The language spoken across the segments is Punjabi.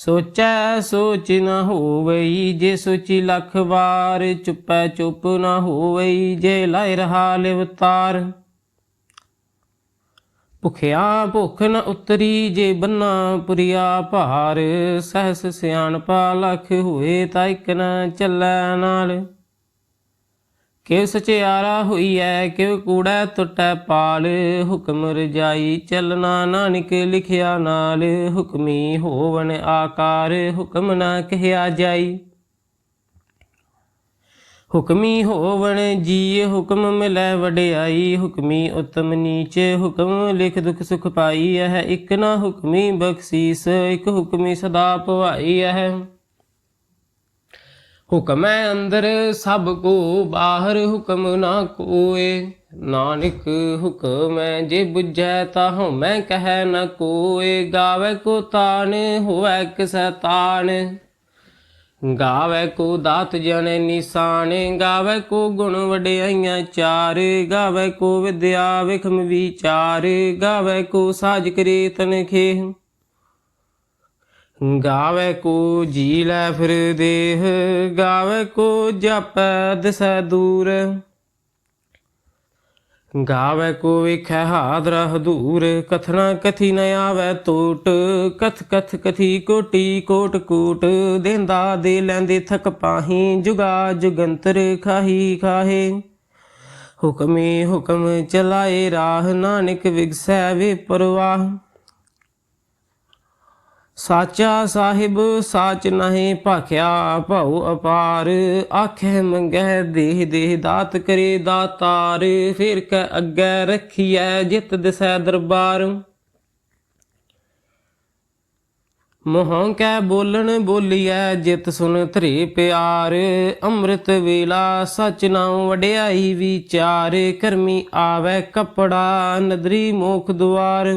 ਸੋਚੈ ਸੋਚ ਨ ਹੋਵਈ ਜੇ ਸੋਚੀ ਲੱਖ ਵਾਰ, ਚੁੱਪੈ ਚੁੱਪ ਨ ਹੋਵਈ ਜੇ ਲਾਇ ਰਹਾ ਲਿਵਤਾਰ ਭੁਖਿਆ ਭੁਖ ਨ ਉਤਰੀ ਜੇ ਬੰਨਾ ਪੁਰੀਆ ਭਾਰ, ਸਹਸ ਸਿਆਣਪਾ ਲਖ ਹੋਏ ਤਾਂ ਇਕ ਨ ਚੱਲੈ ਨਾਲ। ਕਿਵ ਸਚਿਆਰਾ ਹੋਈਐ, ਕਿਉ ਕੂੜੈ ਟੁੱਟੈ ਪਾਲ। ਹੁਕਮ ਰਜਾਈ ਚੱਲਣਾ ਨਾਨਕ ਲਿਖਿਆ ਨਾਲ। ਹੁਕਮੀ ਹੋਵਨ ਆਕਾਰ, ਹੁਕਮ ਨਾ ਕਹਿਆ ਜਾਈ। ਹੁਕਮੀ ਹੋਵਣ ਜੀ ਹੁਕਮ ਮਿਲੈ ਵਡਿਆਈ। ਹੁਕਮੀ ਉਤਮ ਨੀਚ, ਹੁਕਮ ਲਿਖ ਦੁਖ ਸੁਖ ਪਾਈ। ਹੈ ਇਕ ਨਾ ਹੁਕਮੀ ਬਖਸ਼ੀਸ, ਇਕ ਹੁਕਮੀ ਸਦਾ ਭਵਾਈ ਹੈ ਹੁਕਮ ਹੈ ਅੰਦਰ, ਸਭ ਕੋ ਬਾਹਰ ਹੁਕਮ ਨਾ ਕੋਏ। ਨਾਨਕ ਹੁਕਮ ਹੈ, ਜੇ 부ਝੈ ਤਾ ਹਉਮੈ ਕਹੈ ਨ ਕੋਏ। ਗਾਵੇ ਕੋ ਤਾਨ ਹੋਵੇ ਕਿਸੈ ਤਾਨ ਗਾਵੇ ਕੋ ਦਾਤ ਜਣੇ ਨਿਸ਼ਾਨ, ਗਾਵੇ ਕੋ ਗੁਣ ਵਡਿਆਈਆਂ ਚਾਰ। ਗਾਵੇ ਕੋ ਵਿਦਿਆ ਵਿਖਮ ਵਿਚਾਰ, ਗਾਵੇ ਕੋ ਸਾਜ ਕਰੇ ਤਨ ਖੇ ਗਾਵੇ ਕੋ ਜੀ ਲੈ ਫਿਰ ਦੇਹ, ਗਾਵੇ ਕੋ ਜਪੈ ਦਿਸੈ ਦੂਰ। ਗਾਵੇ ਕੋ ਵੇਖੈ ਹਾਦਰ ਹਦੂਰ, ਕਥਨਾ ਕਥੀ ਨ ਆਵੇ ਟੋਟ ਕਥ ਕਥ ਕਥੀ ਕੋਟੀ ਕੋਟ ਕੋਟ, ਦੇਂਦਾ ਦੇ ਲੈਂਦੇ ਥਕ ਪਾਹੀ, ਜੁਗਾ ਜੁਗੰਤਰ ਖਾਹੀ ਖਾਹੇ। ਹੁਕਮੇ ਹੁਕਮ ਚਲਾਏ ਰਾਹ, ਨਾਨਕ ਵਿਗਸੈ ਵੇ ਪਰਵਾਹ। ਸਾਚਾ ਸਾਹਿਬ ਸਾਚ ਨਹੀਂ ਭਾਖਿਆ ਭਉ ਅਪਾਰ। ਆਖੇ ਮੰਗੈ ਦੇਹ ਦੇਹ ਦਾਤ ਕਰੇ ਦਾਤਾਰ। ਫਿਰ ਕੈ ਅੱਗੇ ਰੱਖੀਐ ਜਿਤ ਦਿਸੈ ਦਰਬਾਰ। ਮੋਹੰ ਕੈ ਬੋਲਣ ਬੋਲੀਐ ਜਿਤ ਸੁਨ ਧਰੇ ਪਿਆਰ। ਅੰਮ੍ਰਿਤ ਵੇਲਾ ਸਚ ਨਾਉ ਵਡਿਆਈ ਵਿਚਾਰ। ਕਰਮੀ ਆਵੇ ਕਪੜਾ ਨਦਰੀ ਮੋਖ ਦੁਆਰ।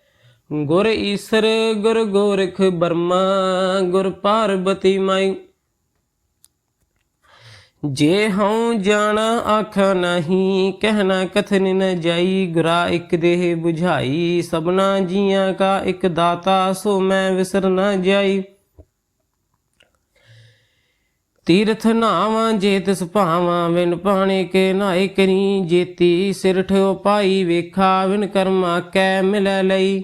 ਗੁਰ ਈਸਰ, ਗੁਰ ਗੋਰਖ ਬਰਮਾ, ਗੁਰ ਪਾਰਬਤੀ ਮਾਈ। ਜੇ ਹਉ ਜਾਣਾ ਆਖਾ ਨਹੀਂ, ਕਹਿਣਾ ਕਥਨ ਨ ਜਾਈ, ਗੁਰਾ ਇੱਕ ਦੇਹ 부ਝਾਈ ਸਭਨਾ ਜੀਆਂ ਕਾ ਇਕ ਦਾਤਾ, ਸੋ ਮੈਂ ਵਿਸਰ ਨਾ ਜਾਈ। ਤੀਰਥ ਨਾਵਾਂ ਜੇ ਤਿਸ ਭਾਵਾਂ ਵਿਨ ਪਾਣੇ ਕੇ ਨਾਏ ਕਰੀ ਜੇਤੀ, ਸਿਰ ਠੋ ਪਾਈ ਵੇਖਾ ਵਿਨ ਕਰਮਾ ਕੈ ਮਿਲੈ ਲਈ।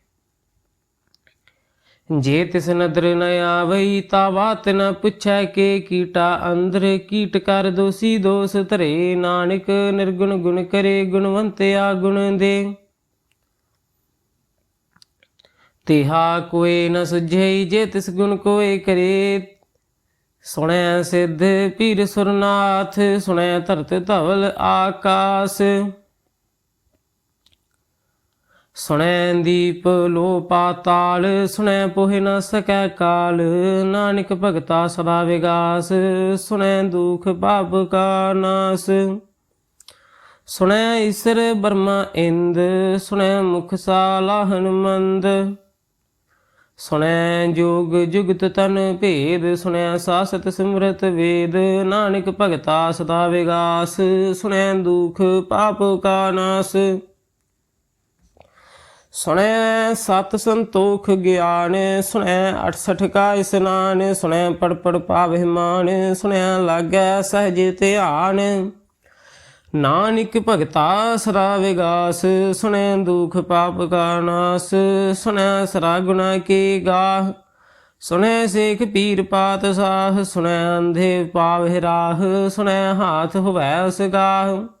ਜੇ ਤਿਸ ਨਦਰ ਨ ਆਵਈ ਤਾ ਬਾਤ ਨ ਪੁੱਛੈ ਕੇ ਕੀਟਾ। ਅੰਦਰ ਕੀਟ ਕਰ ਦੋਸੀ ਦੋਸ ਧਰੇ। ਨਾਨਕ ਨਿਰਗੁਣ ਗੁਣ ਕਰੇ ਗੁਣਵੰਤਿਆ ਗੁਣ ਦੇ। ਤਿਹਾ ਕੋਏ ਨ ਸੁਝਈ ਜੇ ਤਿਸ ਗੁਣ ਕੋਏ ਕਰੇ। ਸੁਣੈ ਸਿੱਧ ਪੀਰ ਸੁਰਨਾਥ, ਸੁਣੈ ਧਰਤ ਧਵਲ ਆਕਾਸ। ਸੁਣੈ ਦੀਪ ਲੋ ਪਾਤਾਲ, ਸੁਣੈ ਪੋਹਿ ਨ ਸਕੈ ਕਾਲ। ਨਾਨਕ ਭਗਤਾ ਸਦਾ ਵਿਗਾਸ, ਸੁਣੈ ਦੁਖ ਪਾਪ ਕਾ ਨਾਸ। ਸੁਣੈ ਈਸਰ ਬਰਮਾ ਇੰਦ, ਸੁਣੈ ਮੁਖ ਸਾਲਾਹਨ ਮੰਦ ਸੁਣੈ ਜੋਗ ਜੁਗਤ ਤਨ ਭੇਦ, ਸੁਣੈ ਸਾਸਤ ਸਿਮਰਤ ਵੇਦ। ਨਾਨਕ ਭਗਤਾ ਸਦਾ ਵਿਗਾਸ, ਸੁਣੈ ਦੁਖ ਪਾਪ ਕਾ ਨਾਸ। ਸੁਣੈ ਸਤ ਸੰਤੋਖ ਗਿਆਨ, ਸੁਣੈ 68 ਕਾ ਇਸਨਾਨ, ਸੁਣੈ ਪੜ ਪੜ ਪਾਵਹਿ ਮਾਨ, ਸੁਣੈ ਲਾਗੈ ਸਹਜ ਧਿਆਨ। ਨਾਨਕ ਭਗਤਾ ਸਰਾ ਵਿਗਾਸ ਸੁਣੈ ਦੁਖ ਪਾਪ ਕਾ ਨਾਸ, ਸੁਣੈ ਸਰਾ ਗੁਨਾ ਕੀ ਗਾਹ। ਸੁਣੈ ਸੇਖ ਪੀਰ ਪਾਤ ਸਾਹ, ਸੁਣੈ ਅੰਧੇ ਪਾਵਹਿ ਰਾਹ, ਸੁਣੈ ਹਾਥ ਹੋਵੈ ਉਸ ਗਾਹ।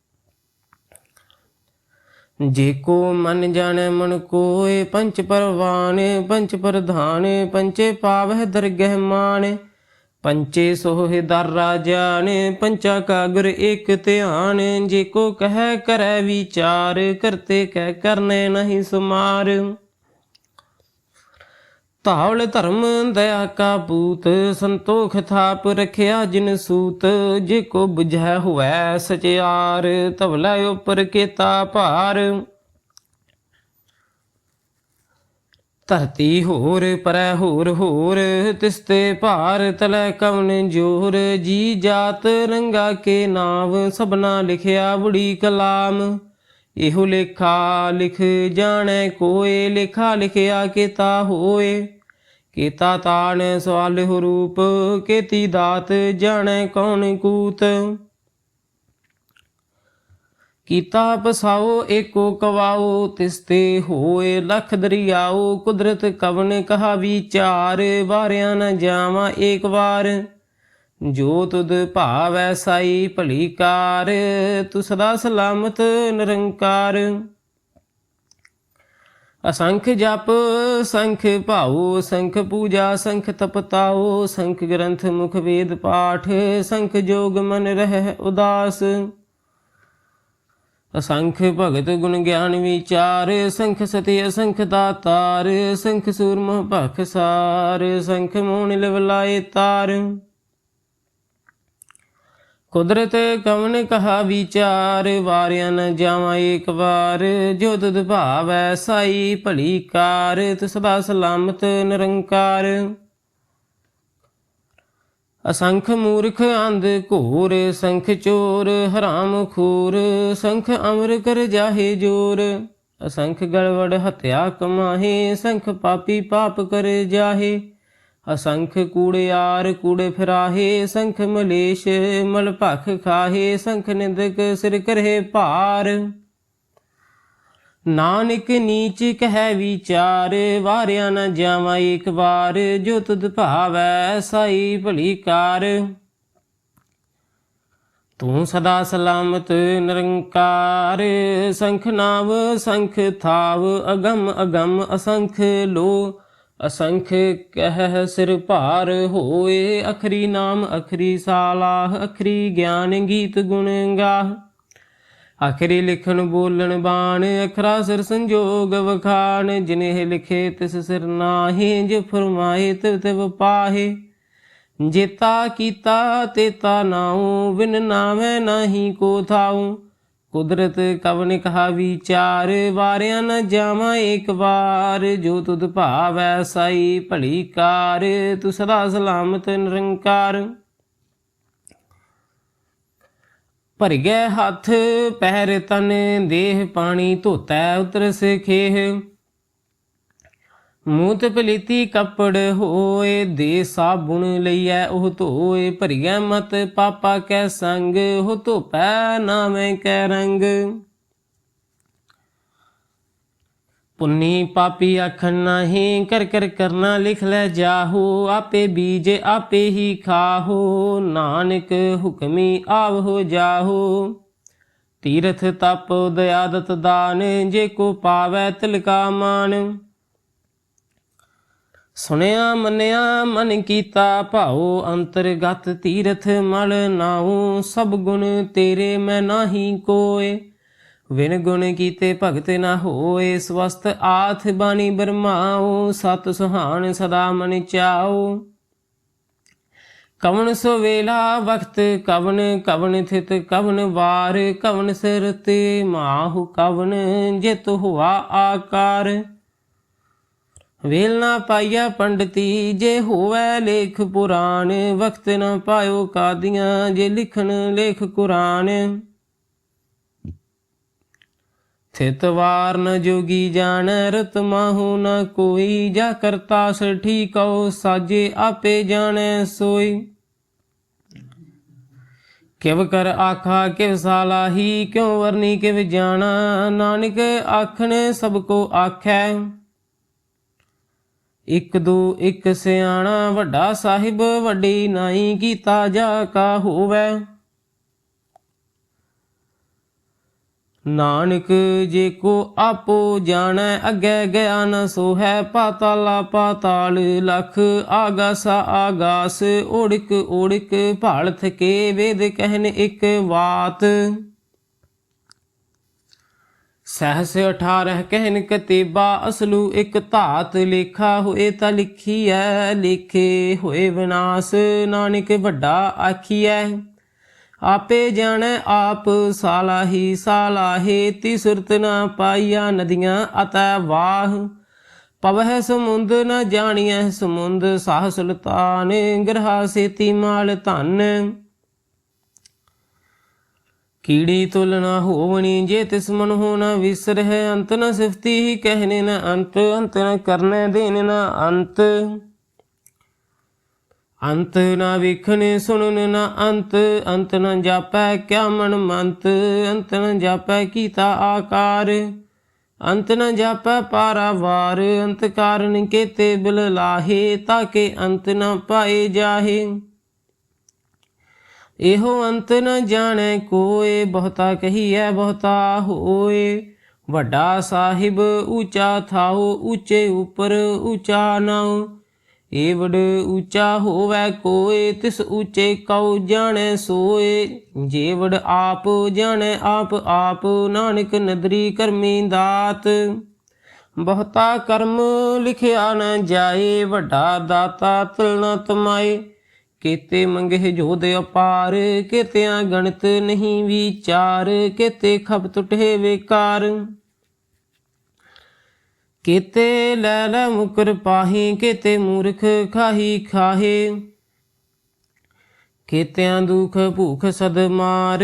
ਜੇ ਕੋ ਮਨ ਜਾਣੈ ਮਨ ਕੋਏ ਪੰਚ ਪਰਵਾਨ ਪੰਚ ਪ੍ਰਧਾਨ, ਪੰਚੇ ਪਾਵਹਿ ਦਰਗਹਿ ਮਾਨ ਪੰਚੇ ਸੋਹਿ ਦਰ ਰਾਜਾਨ ਪੰਚਾ ਕਾਗਰ ਏਕ ਧਿਆਨ ਜੇ ਕੋ ਕਹਿ ਕਰੈ ਵਿਚਾਰ, ਕਰਤੇ ਕਹਿ ਕਰਨੇ ਨਹੀਂ ਸੁਮਾਰ। ਧਾਵਲ ਧਰਮ ਦਇਆ ਕਾ ਪੂਤ, ਸੰਤੋਖ ਥਾਪ ਰਖਿਆ ਜਿਨ ਸੂਤ, ਜੇ ਕੋ 부ਝੈ ਹੋਵੈ ਸਚਿਆਰ ਧਵਲਾ ਉਪਰ ਕੀਤਾ ਭਾਰ। ਧਰਤੀ ਹੋਰ, ਪਰੈ ਹੋਰ ਹੋਰ ਤਿਸਤੇ ਭਾਰ ਤਲੈ ਕਵਨ ਜੋਰ, ਜੀ ਜਾਤ ਰੰਗਾ ਕੇ ਨਾਮ ਸਭਨਾ ਲਿਖਿਆ ਬੁੜੀ ਕਲਾਮ। ਇਹੋ ਲੇਖਾ ਲਿਖ ਜਾਣੈ ਕੋਏ, ਲੇਖਾ ਲਿਖਿਆ ਕੀਤਾ ਹੋਏ। ਕੀਤਾ ਤਾਣ ਸਵਾਲ ਰੂਪ, ਕੀਤੀ ਦਾਤ ਜਾਣੈ ਕੌਣ ਕੂਤ। ਕੀਤਾ ਪਸਾਓ, ਏਕੋ ਕਵਾਓ, ਤਿਸਤੇ ਹੋਏ। ਲਖ ਦਰਿਆਓ, ਕੁਦਰਤ ਕਵਨ ਕਹਾ ਵਿਚਾਰ ਵਾਰਿਆ ਨ ਜਾਵਾਂ ਏਕ ਵਾਰ। ਜੋ ਤੁਧ ਭਾਵੈ ਸਾਈ ਭਲੀ ਕਾਰ ਤੂੰ ਸਦਾ ਸਲਾਮਤ ਨਿਰੰਕਾਰ। ਅਸੰਖ ਜਪ, ਸੰਖ ਭਾਉ, ਸੰਖ ਪੂਜਾ, ਸੰਖ ਤਪਤਾਓ ਸੰਖ ਗ੍ਰੰਥ ਮੁਖ ਵੇਦ ਪਾਠ, ਸੰਖ ਜੋਗ ਮਨ ਰਹਿ ਉਦਾਸ। ਅਸੰਖ ਭਗਤ ਗੁਣ ਗਿਆਨ ਵਿਚਾਰ, ਸੰਖ ਸਤੀ ਅਸੰਖ ਦਾਤਾਰ, ਸੰਖ ਸੂਰਮ ਭਖ ਸਾਰ, ਸੰਖ ਮੋਣ ਲਿਵਲਾਏ ਤਾਰ। ਕੁਦਰਤ ਕਵਨ ਕਹਾ ਵਿਚਾਰ, ਵਾਰਿਆ ਨ ਜਾਵਾਂ ਏਕ ਵਾਰ। ਜੋ ਤੁਧ ਭਾਵੈ ਸਾਈ ਭਲੀ ਕਾਰ ਤਿ ਸਦਾ ਸਲਾਮਤ ਨਿਰੰਕਾਰ। ਅਸੰਖ ਮੂਰਖ ਅੰਧ ਘੋਰ, ਸੰਖ ਚੋਰ ਹਰਾਮ ਖੂਰ। ਸੰਖ ਅਮਰ ਕਰ ਜਾਹੇ ਜੋਰ, ਅਸੰਖ ਗੜਵੜ ਹਤਿਆ ਕਮਾਹੇ। ਸੰਖ ਪਾਪੀ ਪਾਪ ਕਰ ਜਾਹੇ। ਅਸੰਖ ਕੂੜਿਆਰ ਕੂੜੇ ਫਿਰਾਹੇ, ਸੰਖ ਮਲੇਸ਼ ਮਲ ਭਖ ਖਾਹੇ, ਸੰਖ ਨਿੰਦਕ ਸਿਰ ਕਰਹਿ ਭਾਰ। ਨਾਨਕ ਨੀਚ ਕਹਿ ਵਿਚਾਰ, ਵਾਰਿਆ ਨਾ ਜਾਵਾਂ ਏਕ ਵਾਰ, ਜੋ ਤੁਧ ਭਾਵੈ ਸਾਈ ਭਲੀ ਕਾਰ। ਤੂੰ ਸਦਾ ਸਲਾਮਤ ਨਿਰੰਕਾਰ, ਸੰਖ ਨਾਵ ਸੰਖ ਥਾਵ, ਅਗਮ ਅਗਮ ਅਸੰਖ ਲੋ। ਅਸੰਖ ਕਹਿ ਸਿਰ ਭਾਰ ਹੋਏ, ਅਖਰੀ ਨਾਮ ਅਖਰੀ ਸਾਲਾਹ, ਅਖਰੀ ਗਿਆਨ ਗੀਤ ਗੁਣ ਗਾਹ। ਆਖਰੀ ਲਿਖਣ ਬੋਲਣ ਬਾਣ, ਅਖਰਾ ਸਿਰ ਸੰਜੋਗ ਵਖਾਣ ਜਿਨੇ ਲਿਖੇ ਤਿਸ ਸਿਰ ਨਾਹੀ, ਜੇ ਫਰਮਾਏ ਤਿਵ ਤਿਵ ਪਾਹੇ। ਜੇਤਾ ਕੀਤਾ ਤੇਤਾ ਨਾਉ, ਬਿਨ ਨਾਵੇਂ ਨਾਹੀ ਕੋ ਥਾਉ। ਕੁਦਰਤ ਕਵਨ ਕਹਾ ਵਿਚਾਰ ਵਾਰਿਆ ਨ ਜਾਵਾਂ ਏਕ ਵਾਰ। ਜੋ ਤੁਧ ਭਾਵੈ ਸਾਈ ਭਲੀ ਕਾਰ, ਤੂੰ ਸਦਾ ਸਲਾਮਤ ਨਿਰੰਕਾਰ। ਭਰ ਗਏ ਹੱਥ ਪੈਰ ਤਨ, ਦੇਹ ਪਾਣੀ ਧੋਤੈ ਉਤਰ ਸਖੇਹ ਮੂਤ ਪਲੀਤੀ ਕੱਪੜ ਹੋਏ ਦੇ ਸਾਬੁਣ ਲਈਐ, ਉਹ ਧੋਏ ਭਰੀਐ ਮਤ ਪਾਪਾ ਕੈ ਸੰਗ, ਉਹ ਧੋਪੈ ਨਾਵੇਂ ਕੈ ਰੰਗ। ਪੁੰਨੀ ਪਾਪੀ ਆਖਣ ਨਹੀਂ, ਕਰ ਕਰ ਕਰਨਾ ਲਿਖ ਲੈ ਜਾਹੋ, ਆਪੇ ਬੀਜ ਆਪੇ ਹੀ ਖਾਹੋ, ਨਾਨਕ ਹੁਕਮੀ ਆਵ ਹੋ ਜਾਹੋ। ਤੀਰਥ ਤਪ ਦਇਆਦਤ ਦਾਨ, ਜੇ ਕੋ ਪਾਵੈ ਤਿਲਕਾ ਮਾਨ ਸੁਣਿਆ, ਮੰਨਿਆ, ਮਨ ਕੀਤਾ, ਭਾਉ, ਅੰਤਰਗਤ ਤੀਰਥ ਮਲ ਨਾਉ, ਸਭ ਗੁਣ ਤੇਰੇ ਮੈਂ ਨਾਹੀ ਕੋਏ। ਵਿਨ ਗੁਣ ਕੀਤੇ ਭਗਤ ਨਾ ਹੋਏ ਸਵਸਤ ਆਥ ਬਾਣੀ ਬਰਮਾਉ, ਸਤ ਸੁਹਾਣ ਸਦਾ ਮਨ ਚਾਉ। ਕਵਨ ਸੋ ਵੇਲਾ ਵਕਤ ਕਵਨ ਕਵਨ ਥਿਤ ਕਵਨ ਵਾਰ ਕਵਨ ਸਿਰ ਤੇ ਮਾਹੁ ਕਵਨ ਜਿਤ ਹੁਆ ਆਕਾਰ। ਵੇਲ ਨਾ ਪਾਈਆ ਪੰਡਤੀ, ਜੇ ਹੋਵੇ ਲੇਖ ਪੁਰਾਣ, ਵਕਤ ਨਾ ਪਾਇਓ ਕਾਦੀਆਂ, ਜੇ ਲਿਖਣ ਲੇਖ ਕੁਰਾਨ। ਥਿਤ ਵਾਰ ਨ ਜੋਗੀ ਜਾਣ, ਰਤ ਮਾਹੂ ਨ ਕੋਈ, ਜਾ ਕਰਤਾ ਸ ਠੀਕਉ ਸਾਜੇ ਆਪੇ ਜਾਣੈ ਸੋਈ। ਕਿਵ ਕਰ ਆਖਾ, ਕਿਵ ਸਾਲਾਹੀ ਕਿਉ ਵਰਨੀ ਕਿਵ ਜਾਣਾ, ਨਾਨਕ ਆਖਣ ਸਭ ਕੋ ਆਖੈ। ਇਕ ਦੋ, ਇਕ ਸਿਆਣਾ ਵੱਡਾ ਸਾਹਿਬ ਵੱਡੀ ਨਾਈ ਕੀਤਾ ਜਾ ਕਾ ਹੋਵੇ। ਨਾਨਕ ਜੇ ਕੋ ਆਪੋ ਜਾਣੈ, ਅੱਗੇ ਗਿਆ ਨ ਸੋ ਹੈ ਪਾਤਾਲਾ ਪਾਤਾਲ ਲਖ, ਆਗਾਸ ਆਗਾਸ, ਓੜਕ ਓੜਕ ਭਾਲ ਥਕੇ ਵੇਦ ਕਹਿਨ ਇੱਕ ਬਾਤ ਸਹਸ 18 ਕਹਿਨ ਕਤੇਬਾ, ਅਸਲੂ ਇਕ ਧਾਤ ਲੇਖਾ ਹੋਏ ਤਾਂ ਲਿਖੀਐ, ਲਿਖੇ ਹੋਏ ਵਿਨਾਸ਼ ਨਾਨਕ ਵੱਡਾ ਆਖੀਐ। ਆਪੇ ਜਾਣੈ ਆਪ ਸਾਲਾਹੀ, ਸਾਲਾਹੇ ਤੀ ਸੁਰਤ ਨਾ ਪਾਈਆ ਨਦੀਆਂ ਅਤੈ ਵਾਹ। ਪਵਹਿ ਸਮੁੰਦ ਨ ਜਾਣੀਐ ਸਮੁੰਦ, ਸਾਹ ਸੁਲਤਾਨ ਗ੍ਰਹਾ ਸੇਤੀ ਮਾਲ ਧਨ। ਕੀੜੀ ਤੁਲ ਨਾ ਹੋਵਣੀ, ਜੇ ਤਿਸ ਮਨ ਹੋ ਨ ਵਿਸਰਹਿ, ਅੰਤ ਨ ਸਿਫਤੀ ਹੀ ਕਹਿਨੇ ਨ ਅੰਤ ਅੰਤ ਨ ਕਰਨੇ ਦੇਨ ਨ ਅੰਤ। ਅੰਤ ਨਾ ਵੇਖਣੇ ਸੁਣਨ ਨਾ ਅੰਤ ਅੰਤ ਨਾ ਜਾਪੈ ਕਿਆ ਮਨ ਮੰਤ, ਅੰਤ ਨਾ ਜਾਪੈ ਕੀਤਾ ਆਕਾਰ। ਅੰਤ ਨ ਜਾਪੈ ਪਾਰਾਵਾਰ, ਅੰਤ ਕਾਰਨ ਕੇਤੇ ਬਿਲ ਲਾਹੇ ਤਾਕੇ ਅੰਤ ਨ ਪਾਏ ਜਾਹੇ। ਇਹੋ ਅੰਤ ਨ ਜਾਣੈ ਕੋਏ ਬਹੁਤਾ ਕਹੀਐ ਬਹੁਤਾ ਹੋਏ ਵੱਡਾ ਸਾਹਿਬ ਉੱਚਾ ਥਾਉ, ਉੱਚੇ ਉਪਰ ਉੱਚਾ ਨਾਉ। ਏਵੜ ਉੱਚਾ ਹੋਵੇ ਕੋਏ ਤਿਸ ਉੱਚੇ ਕਉ ਜਾਣੈ ਸੋਏ ਜੇਵੜ ਆਪ ਜਾਣੈ ਆਪ ਆਪ ਨਾਨਕ ਨਦਰੀ ਕਰਮੀ ਦਾਤ। ਬਹੁਤਾ ਕਰਮ ਲਿਖਿਆ ਨ ਜਾਏ, ਵੱਡਾ ਦਾਤਾ ਤੁਲਨਾ ਤਮਾਏ। ਕੀਤੇ ਮੰਗੇ ਜੋਦ ਅਪਾਰ ਕੀਤਿਆਂ ਗਣਤ ਨਹੀਂ ਵਿਚਾਰ, ਕੀਤੇ ਖਬ ਟੁਟੇ ਵੇਕਾਰ। ਕੀਤੇ ਲੈ ਲੈ ਮੁਕਰ ਪਾਹੀ, ਕੀਤੇ ਮੂਰਖ ਖਾਹੀ ਖਾਹੇ। ਕੀਤਿਆਂ ਦੁਖ ਭੂਖ ਸਦ ਮਾਰ,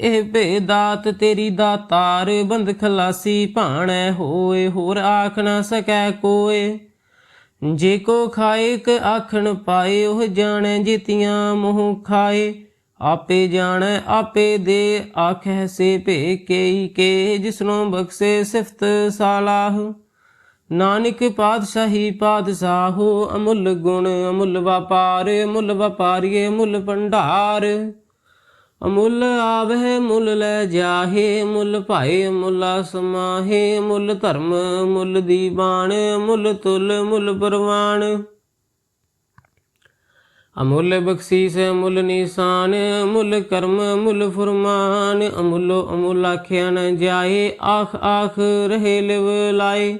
ਇਹ ਭੇਦਾਤ ਤੇਰੀ ਦਾਤਾਰ, ਬੰਦ ਖਲਾਸੀ ਭਾਣੈ ਹੋਏ, ਹੋਰ ਆਖ ਨਾ ਸਕੈ ਕੋਏ। ਜੇ ਕੋ ਖਾਏ ਕ ਆਖਣ ਪਾਏ, ਉਹ ਜਾਣੈ ਜਿਤਿਆਂ ਮੋਹ ਖਾਏ। ਆਪੇ ਜਾਣੈ, ਆਪੇ ਦੇ ਆਖੈ ਸੇ ਭੇ ਕੇਈ ਕੇ, ਜਿਸਨੋਂ ਬਖਸ਼ੇ ਸਿਫਤ ਸਾਲਾਹ। ਨਾਨਕ ਪਾਤਸ਼ਾਹੀ ਪਾਤਸ਼ਾਹੋ ਅਮੁੱਲ ਗੁਣ, ਅਮੁੱਲ ਵਪਾਰ ਮੁੱਲ ਵਪਾਰੀਏ, ਅਮੁੱਲ ਭੰਡਾਰ। ਅਮੁੱਲ ਆਵਹਿ ਮੁੱਲ ਲੈ ਜਾਹੇ, ਮੁੱਲ ਭਾਏ ਮੁੱਲ ਸਮਾਹੇ, ਮੁੱਲ ਧਰਮ ਮੁੱਲ ਦੀਵਾਨ ਮੁੱਲ ਤੁਲ ਮੁੱਲ ਪਰਵਾਨ ਅਮੁੱਲ ਬਖਸ਼ੀਸ ਮੁੱਲ ਨਿਸ਼ਾਨ ਮੁੱਲ ਕਰਮ ਮੁੱਲ ਫਰਮਾਨ। ਅਮੁੱਲੋ ਅਮੁੱਲ ਆਖਿਆ ਨ ਜਾਏ, ਆਖ ਆਖ ਰਹੇ ਲਿਵ ਲਾਏ।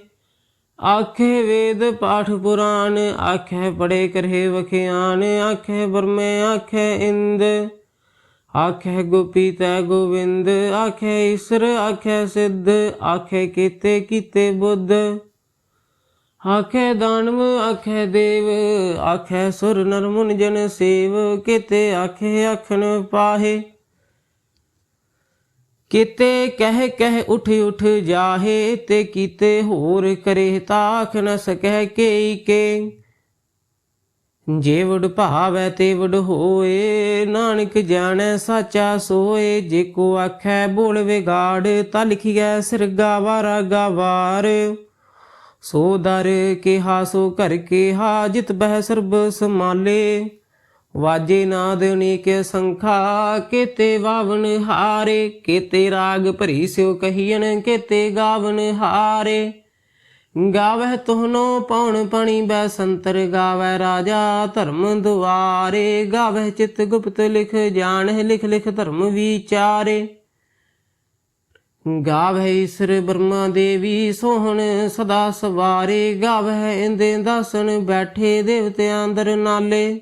ਆਖੇ ਵੇਦ ਪਾਠ ਪੁਰਾਨ ਆਖੇ ਪੜੇ ਕਰੇ ਵਖਿਆਨ, ਆਖੇ ਬਰਮੇ ਆਖੇ ਇੰਦ। ਆਖੇ ਗੋਪੀ ਤੈ ਗੋਵਿੰਦ ਆਖੇ ਈਸ਼ਰ ਆਖੇ ਸਿੱਧ ਆਖੇ ਕੀਤੇ ਕੀਤੇ ਬੁੱਧ। ਆਖੇ ਦਾਨਵ ਆਖੇ ਦੇਵ ਆਖੇ ਸੁਰ ਨਰ ਜਨ ਸੇਵ, ਕੀਤੇ ਆਖੇ ਆਖਣ ਪਾਹੇ। ਕੀਤੇ ਕਹਿ ਕਹਿ ਉਠ ਉਠ ਜਾਹੇ ਤੇ ਕੀਤੇ ਹੋਰ ਕਰੇ ਤਾਖ ਨ ਸਕੈ ਕੇਈ ਕੇ ਜੇ ਵਡ ਭਾਵੈ ਤੇ ਹੋਏ, ਨਾਨਕ ਜਾਣੈ ਸਾਚਾ ਸੋਏ। ਜੇ ਕੋ ਆਖੈ ਬੋਲ ਵਿਗਾੜ, ਤਾ ਲਿਖਿਐ ਸਿਰਗਾ ਵਾਰਾ ਗਾਵਾਰ। ਸੋ ਦਰ ਕਿਹਾ, ਸੋ ਘਰ ਕਿਹਾ, ਜਿਤ ਬਹਿ ਸਰਬ ਸਮਾਲੇ ਵਾਜੇ ਨਾਦ ਅਨੇਕ ਸੰਖਾ, ਕੇਤੇ ਵਾਵਣ ਹਾਰੇ। ਕੇਤੇ ਰਾਗ ਭਰੀ ਸਿਓ ਕਹੀਣ ਕੇਤੇ ਗਾਵਣ ਹਾਰੇ। ਗਾਵਹਿ ਤੋਹਨੋ ਪਉਣ ਪਣੀ ਬੈ ਸੰਤਰ ਗਾਵੈ ਰਾਜਾ ਧਰਮ ਦੁਆਰੇ। ਗਾਵਹਿ ਚਿਤ ਗੁਪਤ ਲਿਖ ਜਾਣਹਿ ਲਿਖ ਲਿਖ ਧਰਮ ਵਿਚਾਰੇ। ਗਾਵਹਿ ਈਸਰ ਬ੍ਰਹਮਾ ਦੇਵੀ ਸੋਹਣ ਸਦਾ ਸਵਾਰੇ। ਗਾਵਹਿ ਇੰਦੇ ਦਾਸਨ ਬੈਠੇ ਦੇਵਤਿਆਂ ਅੰਦਰ ਨਾਲੇ।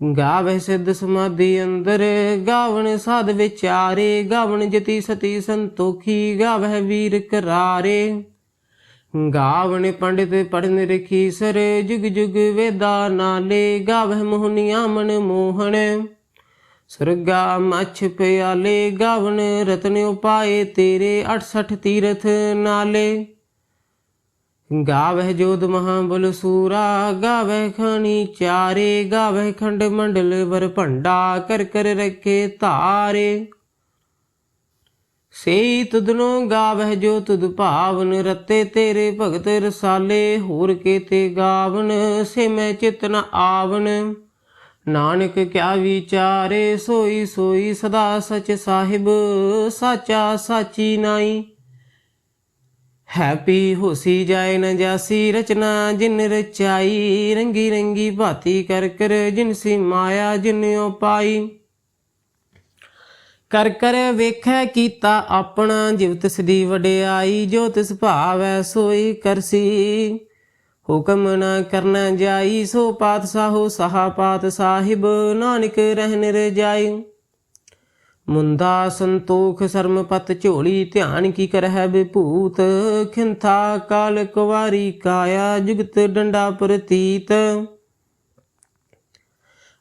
ਗਾਵਹਿ ਸਿੱਧ ਸਮਾਧੀ ਅੰਦਰ ਗਾਵਣ ਸਾਧ ਵਿਚਾਰੇ। ਗਾਵਣ ਜਤੀ ਸਤੀ ਸੰਤੋਖੀ ਗਾਵਹਿ ਵੀਰ ਕਰਾਰੇ। ਗਾਵਣ ਪੰਡਿਤ ਪੜਨ ਰਖੀ ਸਰ ਜੁਗ ਜੁਗ ਵੇਦਾ ਨਾਲੇ, ਗਾਵਹਿ ਮੋਹਨੀਆਂ ਮਨ ਮੋਹਣ। ਸਰਗਾ ਮਛ ਪਿਆਲੇ, ਗਾਵਣ ਰਤਨ ਉਪਾਏ, ਤੇਰੇ 68 ਤੀਰਥ ਨਾਲੇ। ਗਾਵਹਿ ਜੋਧ ਮਹਾਬਲ ਸੂਰਾ, ਗਾਵਹਿ ਖਾਨੀ ਚਾਰੇ, ਗਾਵਹਿ ਖੰਡ ਮੰਡਲ ਵਰ ਭੰਡਾ, ਕਰ ਕਰ ਰੱਖੇ ਧਾਰੇ। ਸੇਈ ਤੁਧਨੋ ਗਾਵਹਿ ਜੋ ਤੁਧ ਭਾਵਨ, ਰਤੇ ਤੇਰੇ ਭਗਤ ਰਸਾਲੇ, ਹੋਰ ਕੇਤੇ ਗਾਵਨ, ਸੇ ਮੈਂ ਚਿਤ ਆਵਨ। ਨਾਨਕ ਕਿਆ ਵਿਚਾਰੇ, ਸੋਈ ਸੋਈ ਸਦਾ ਸਚ ਸਾਹਿਬ, ਸਾਚਾ ਸਾਚੀ ਨਾਈ। ਹੈਪੀ ਹੋਸੀ ਜਾਏ ਨ ਜਾਸੀ, ਰਚਨਾ ਜਿਨ ਰਚਾਈ, ਰੰਗੀ ਰੰਗੀ ਭਾਤੀ ਕਰ ਕਰ, ਜਿਨ ਸੀ ਮਾਇਆ ਜਿਨਿਓ ਪਾਈ ਕਰ ਕਰ ਵੇਖੈ ਕੀਤਾ ਆਪਣਾ ਜਿਵ ਤਿਸ ਦੀ ਵਡਿਆਈ, ਜੋ ਤਿਸ ਭਾਵੈ ਸੋਈ ਕਰਸੀ। ਹੁਕਮ ਨਾ ਕਰਨਾ ਜਾਈ, ਸੋ ਪਾਤਸ਼ਾਹੋ ਸਹਾ ਪਾਤ ਸਾਹਿਬ, ਨਾਨਕ ਰਹਿਨ ਰਜਾਈ ਮੁੰਦਾ ਸੰਤੋਖ ਸਰਮ ਪਤ ਝੋਲੀ, ਧਿਆਨ ਕੀ ਕਰਹਿ ਵਿਭੂਤ। ਖਿੰਥਾ ਕਾਲ ਕੁਵਾਰੀ ਕਾਇਆ, ਜੁਗਤ ਡੰਡਾ ਪ੍ਰਤੀਤ।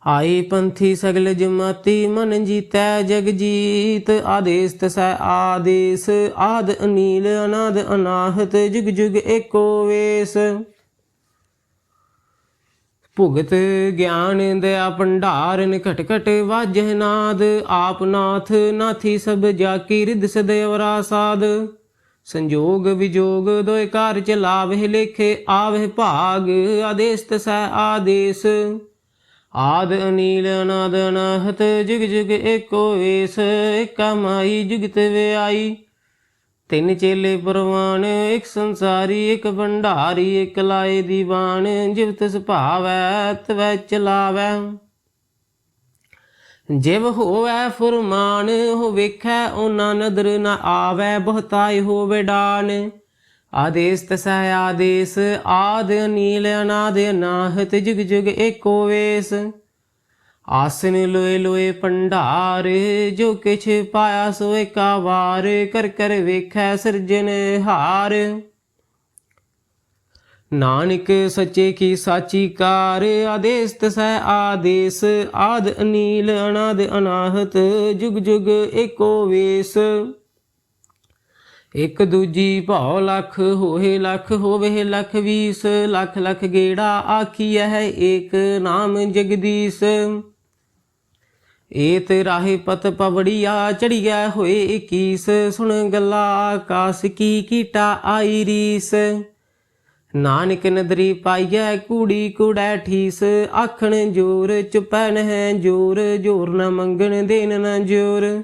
ਆਈ ਪੰਥੀ ਸਗਲ ਜਮਾਤੀ, ਮਨ ਜੀਤੈ ਜਗ ਜੀਤ। ਆਦੇਸ ਤਸੈ ਆਦੇਸ, ਆਦ ਅਨੀਲ, ਅਨਾਦ ਅਨਾਹਤ, ਜੁਗ ਜੁਗ ਏਕੋ ਵੇਸ। ਭੁਗਤ ਗਿਆਨ ਦਇਆ ਭੰਡਾਰਨ, ਘਟ ਘਟ ਵਾਜਹਿ ਨਾਦ। ਆਪ ਨਾਥ, ਨਾਥੀ ਸਭ ਜਾ ਕੀ ਰਿਦ ਸਦਇਵਰਾ ਸਾਧ ਸੰਜੋਗ ਵਿਜੋਗ ਦੋਇ ਕਾਰ ਚਲਾਵਹਿ ਲੇਖੇ, ਆਵਹਿ ਭਾਗ। ਆਦੇਸ ਤਸੈ ਆਦੇਸ। ਆਦ ਅਨੀਲ ਅਨਾਦ ਅਨਾਹਤ, ਜੁਗ ਜੁਗ ਏਕੋ ਵੇਸ ਏਕਾ ਮਾਈ ਜੁਗਤ ਵਿਆਈ ਤਿੰਨ ਚੇਲੇ ਪਰਵਾਨ, ਇੱਕ ਸੰਸਾਰੀ, ਇੱਕ ਭੰਡਾਰੀ, ਇੱਕ ਲਾਏ ਦੀਵਾਨ, ਜਿਵ ਤਿਸ ਭਾਵੈ, ਤਵੈ ਚਲਾਵੈ। ਜਿਵ ਹੋਵੈ ਫੁਰਮਾਨ ਹੋ ਵੇਖੈ, ਉਹਨਾਂ ਨਦਰ ਨਾ ਆਵੈ ਬਹੁਤਾਈ ਹੋਵੇ ਡਾਨ ਆਦੇਸ ਤਸੈ ਆਦੇਸ, ਆਦ ਨੀਲ ਅਨਾਦ ਅਨਾਹਤ ਜੁਗ ਜੁਗ ਏਕੋ ਵੇਸ। ਆਸਨ ਲੋਏ ਲੋਏ ਭੰਡਾਰ ਜੋ ਕਿਛ ਪਾਇਆ ਸੋ ਏਕਾ ਵਾਰ, ਕਰ ਕਰ ਵੇਖੈ ਸਿਰਜਨ ਹਾਰ। ਨਾਨਕ ਸੱਚੇ ਕੀ ਸਾਚੀ ਕਾਰ ਆਦੇਸ ਤਸੈ ਆਦੇਸ, ਆਦ ਅਨੀਲ ਅਨਾਦ ਅਨਾਹਤ, ਜੁਗ ਜੁਗ ਏਕੋ ਵੇਸ। ਇੱਕ ਦੂਜੀ ਭਉ ਲਖ, ਹੋਏ ਲਖ, ਹੋਵੇ ਲਖ ਵੀਸ, ਲਖ ਲਖ ਗੇੜਾ ਆਖੀਐ ਹੈ ਏਕ ਨਾਮ ਜਗਦੀਸ਼। ਏਤ ਰਾਹੇ ਪਤ ਪਵੜੀਆ ਚੜੀਐ ਹੋਏ 21 ਸੁਣ ਗੱਲਾ ਆਕਾਸ ਕੀ ਕੀਟਾ ਆਈ ਰੀਸ। ਨਾਨਕ ਨਦਰੀ ਪਾਈਐ ਕੂੜੀ ਕੂੜੈ ਠੀਸ, ਆਖਣ ਜੋਰ ਚੁਪੈ ਨਹਿ ਜੋਰ ਜੋਰ ਨਾ ਮੰਗਣ ਦੇਨ ਨਾ ਜੋਰ।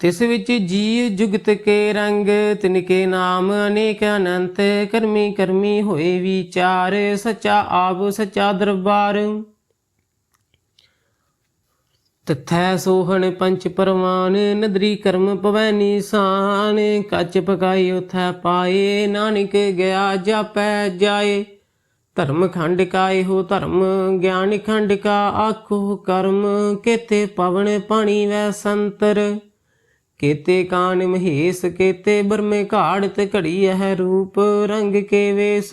ਤਿਸ ਵਿੱਚ ਜੀ ਜੁਗਤ ਕੇ ਰੰਗ, ਤਿਨਕੇ ਨਾਮ ਅਨੇਕ ਅਨੰਤ, ਕਰਮੀ ਕਰਮੀ ਹੋਏ ਵਿਚਾਰ, ਸੱਚਾ ਆਪ, ਸੱਚਾ ਦਰਬਾਰ। ਤਥੈ ਸੋਹਣ ਪੰਚ ਪਰਵਾਨ, ਨਦਰੀ ਕਰਮ ਪਵੈ ਨੀਸਾਨ, ਕੱਚ ਪਕਾਈ ਉਥੈ ਪਾਏ, ਨਾਨਕ ਗਿਆ ਜਾਪੈ ਜਾਏ। ਧਰਮ ਖੰਡ ਕਾ ਇਹੋ ਧਰਮ, ਗਿਆਨ ਖੰਡ ਕਾ ਆਖੋ ਕਰਮ ਕੇਤੇ ਪਵਨ ਪਾਣੀ ਵੈ ਸੰਤਰ। ਕੇਤੇ ਕਾਨ ਮਹੇਸ਼, ਕੇਤੇ ਬਰਮੇ ਘਾੜਤ ਘੜੀ ਹੈ ਰੂਪ, ਰੰਗ ਕੇ ਵੇਸ।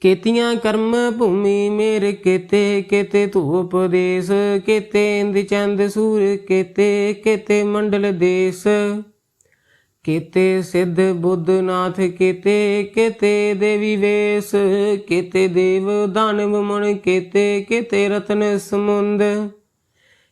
ਕੇਤੀਆਂ ਕਰਮ ਭੂਮੀ ਮੇਰ, ਕੇਤੇ ਕੇਤੇ ਧੂਪ ਦੇਸ। ਕੇਤੇ ਇੰਦ ਚੰਦ ਸੂਰ, ਕੇਤੇ ਕੇਤੇ ਮੰਡਲ ਦੇਸ। ਕੇਤੇ ਸਿੱਧ ਬੁੱਧ ਨਾਥ, ਕੇਤੇ ਕੇਤੇ ਦੇਵੀ ਵੇਸ। ਕੇਤੇ ਦੇਵ ਦਾਨਵ ਮਨ ਕੇਤੇ ਕੇਤੇ ਰਤਨ ਸਮੁੰਦ।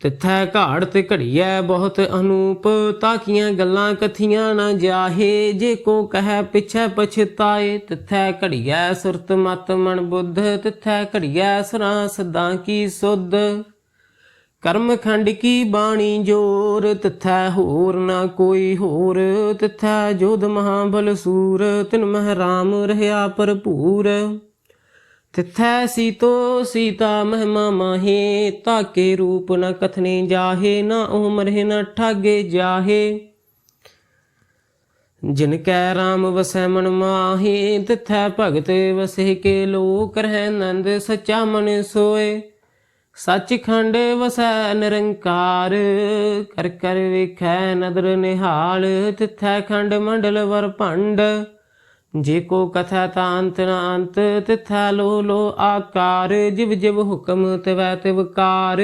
ਤਿਥੈ ਘਾੜ ਤੇ ਘੜੀਐ ਬਹੁਤ ਅਨੂਪ, ਤਾਕੀਆਂ ਗੱਲਾਂ ਕਥੀਆਂ ਨਾ ਜਾਹੇ, ਜੇ ਕੋ ਕਹੈ ਪਿਛੈ ਪਛਤਾਏ, ਤਿਥੈ ਘੜੀਐ ਸੁਰਤ ਮਤ ਮਨ ਬੁੱਧ, ਤਿਥੈ ਘੜੀਐ ਸਰਾਂ ਸਦਾ ਕੀ ਸੁਧ। ਕਰਮ ਖੰਡ ਕੀ ਬਾਣੀ ਜੋਰ, ਤਿਥੈ ਹੋਰ ਨਾ ਕੋਈ ਹੋਰ, ਤਿਥੈ ਜੋਧ ਮਹਾਬਲ ਸੂਰ, ਤਿਨ ਮਹਿ ਰਾਮ ਰਹਾ ਭਰਪੂਰ। ਤਿਥੈ ਸੀਤੋ ਸੀਤਾ ਮਹਿਮਾ ਮਾਹੇ ਤਾਕੇ ਰੂਪ ਨ ਕਥਨੇ ਜਾਹੇ, ਨਾ ਉਹ ਮਰਹਿ ਨ ਠਾਗੇ ਜਾਹੇ। ਜਿਨ ਕੈ ਰਾਮ ਵਸੈ ਮਨ ਮਾਹੇ, ਤਿਥੈ ਭਗਤ ਵਸੇ ਕੇ ਲੋਕ ਰਹਿ ਨੰਦ ਸੱਚਾ ਮਨ ਸੋਏ। ਸੱਚਖੰਡ ਵਸੈ ਨਿਰੰਕਾਰ, ਕਰ ਕਰ ਵੇਖੈ ਨਦਰ ਨਿਹਾਲ, ਤਿਥੈ ਖੰਡ ਮੰਡਲ ਵਰ ਭੰਡ। ਜੇ ਕੋ ਕਥਾ ਤਾਂ ਅੰਤ ਨ ਅੰਤ, ਤਿਥੈ ਲੋ ਲੋ ਆਕਾਰ, ਜਿਵ ਜਿਵ ਹੁਕਮ ਤਿਵੈ ਤਿਵਕਾਰ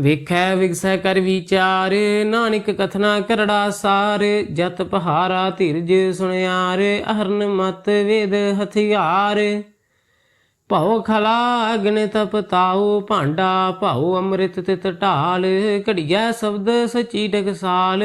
ਵੇਖੈ ਵਿਗਸੈ ਕਰ ਵਿਚਾਰ, ਨਾਨਕ ਕਥਨਾ ਕਰੜਾ ਸਾਰ, ਜਤ ਪਹਾਰਾ ਧੀਰਜ ਸੁਣਿਆਰ, ਅਹਰਨ ਮਤ ਵੇਦ ਹਥਿਆਰ। ਭਉ ਖਲਾ ਅਗਨ ਤਪ ਤਾਉ, ਭਾਂਡਾ ਭਉ ਅੰਮ੍ਰਿਤ ਤਿਤ ਢਾਲ, ਘੜੀਐ ਸ਼ਬਦ ਸਚੀ ਟਕਸਾਲ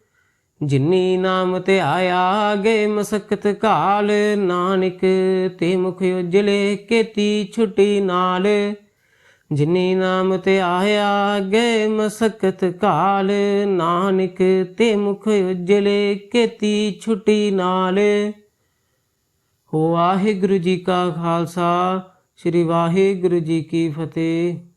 ਜਿਨੀ ਨਾਮ ਤੇ ਆਇਆ ਗਏ ਮਸਕਤ ਕਾਲ, ਨਾਨਕ ਤੇ ਮੁਖ ਉਜਲੇ ਕੇਤੀ ਛੁਟੀ ਨਾਲ। ਜਿਨੀ ਨਾਮ ਤੇ ਆਇਆ ਗਏ ਮਸਕਤ ਕਾਲ, ਨਾਨਕ ਤੇ ਮੁਖ ਉਜਲੇ ਕੇਤੀ ਛੁਟੀ ਨਾਲ। ਹੋ ਵਾਹਿਗੁਰੂ ਜੀ ਕਾ ਖਾਲਸਾ, ਸ੍ਰੀ ਵਾਹਿਗੁਰੂ ਜੀ ਕੀ ਫਤਿਹ।